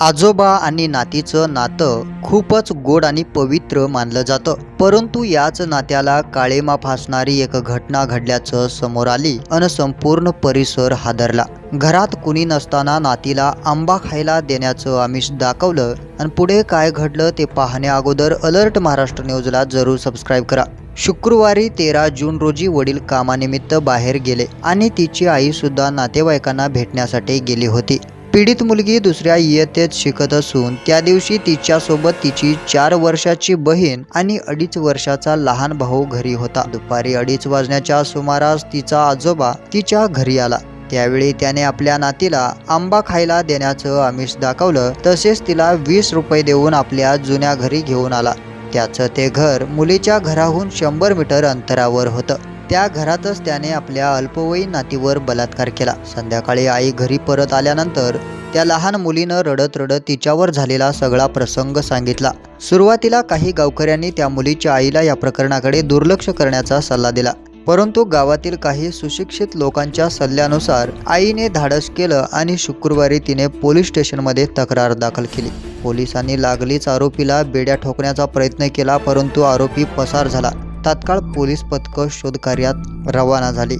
आजोबा आणि नातीचं नातं खूपच गोड आणि पवित्र मानलं जातं. परंतु याच नात्याला काळेमा फासणारी एक घटना घडल्याचं समोर आली अन संपूर्ण परिसर हादरला. घरात कुणी नसताना नातीला आंबा खायला देण्याचं आमिष दाखवलं आणि पुढे काय घडलं ते पाहण्या अगोदर अलर्ट महाराष्ट्र न्यूजला जरूर सबस्क्राईब करा. शुक्रवारी तेरा जून रोजी वडील कामानिमित्त बाहेर गेले आणि तिची आई सुद्धा नातेवाईकांना भेटण्यासाठी गेली होती. पीडित मुलगी दुसऱ्या इयत्तेत शिकत असून त्या दिवशी तिच्यासोबत तिची चार वर्षाची बहीण आणि अडीच वर्षाचा लहान भाऊ घरी होता. दुपारी अडीच वाजण्याच्या सुमारास तिचा आजोबा तिच्या घरी आला. त्यावेळी त्याने आपल्या नातीला आंबा खायला देण्याचं आमिष दाखवलं. तसेच तिला वीस रुपये देऊन आपल्या जुन्या घरी घेऊन आला. त्याचं ते घर मुलीच्या घराहून शंभर मीटर अंतरावर होतं. त्या घरातच त्याने आपल्या अल्पवयीन नातीवर बलात्कार केला. संध्याकाळी आई घरी परत आल्यानंतर त्या लहान मुलीनं रडत रडत तिच्यावर झालेला सगळा प्रसंग सांगितला. सुरुवातीला काही गावकऱ्यांनी त्या मुलीच्या आईला या प्रकरणाकडे दुर्लक्ष करण्याचा सल्ला दिला. परंतु गावातील काही सुशिक्षित लोकांच्या सल्ल्यानुसार आईने धाडस केलं आणि शुक्रवारी तिने पोलीस स्टेशनमध्ये तक्रार दाखल केली. पोलिसांनी लागलीच आरोपीला बेड्या ठोकण्याचा प्रयत्न केला परंतु आरोपी पसार झाला. तात्काळ पोलीस पथकं शोधकार्यात रवाना झाली.